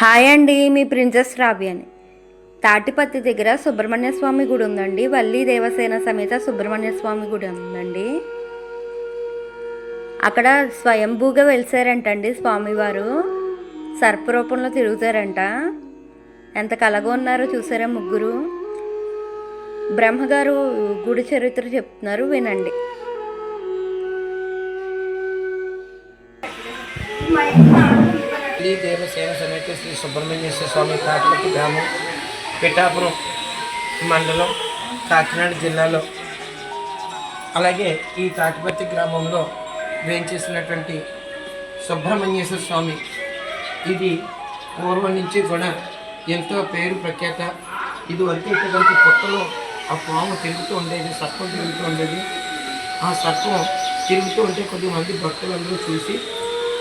Hi అండి మీ princess Robbie అని. తాటిపత్తి దగ్గర సుబ్రహ్మణ్య స్వామి గుడి ఉందండి. వల్లి దేవసేన సమేత సుబ్రహ్మణ్య స్వామి గుడి ఉందండి. అక్కడ స్వయంభూగా వెలిసారంటండి స్వామివారు. సర్పరూపంలో తిరుగుతారంట. ఎంత కలగా ఉన్నారో చూసారా ముగ్గురు? బ్రహ్మగారు గుడి చరిత్ర చెప్తున్నారు వినండి. ఈ దేవసేన సమేత శ్రీ సుబ్రహ్మణ్యేశ్వర స్వామి కాకినాడ గ్రామం పిఠాపురం మండలం కాకినాడ జిల్లాలో. అలాగే ఈ తాటిపత్తి గ్రామంలో వేయించేసినటువంటి సుబ్రహ్మణ్యేశ్వర స్వామి ఇది పూర్వం నుంచి కూడా ఎంతో పేరు ప్రఖ్యాత. ఇది వరకు ఇటువంటి పుట్టలో ఆ పాము తిరుగుతూ ఉండేది సర్పం తిరుగుతూ ఉండేది. ఆ సర్పం తిరుగుతూ ఉంటే కొద్దిమంది భక్తులందరూ చూసి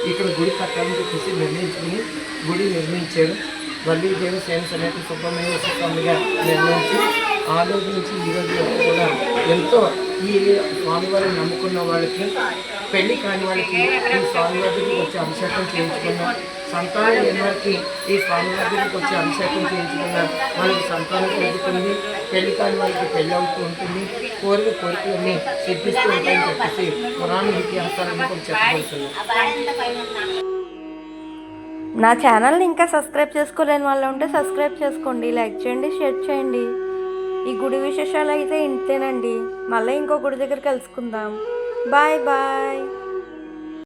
ఇక్కడ గుడి కట్టాలని చెప్పేసి నిర్ణయించుకుని గుడి నిర్మించాడు వల్లి దేవసేన సమేత సుబ్రహ్మణ్య స్వామిగా నిర్ణయించి ఆ రోజు నుంచి ఈ రోజు వరకు కూడా ఎంతో ఈ స్వామివారిని నమ్ముకున్న వాళ్ళకి పెళ్ళి కాని వాళ్ళకి ఈ స్వామివారికి వచ్చి అభిషేకం చేయించుకున్న సంతానం లేని ఈ స్వామివారికి వచ్చి అభిషేకం చేయించుకున్న వాళ్ళకి సంతానం కలుగుతుంది పెళ్ళి కాని వాళ్ళకి పెళ్ళి అవుతూ ఉంటుంది. కోరిక కోరికలన్నీ సిద్ధిస్తూ ఉంటాయని చెప్పేసి పురాణ ఇతిహాసాలను కొంచెం చెప్పబడుతుంది నా ఛానల్ని ఇంకా సబ్స్క్రైబ్ చేసుకోలేని వాళ్ళు ఉంటే సబ్స్క్రైబ్ చేసుకోండి లైక్ చేయండి షేర్ చేయండి. ఈ గుడి విశేషాలు అయితే ఇంతేనండి. మళ్ళీ ఇంకో గుడి దగ్గర కలుసుకుందాం. Bye bye.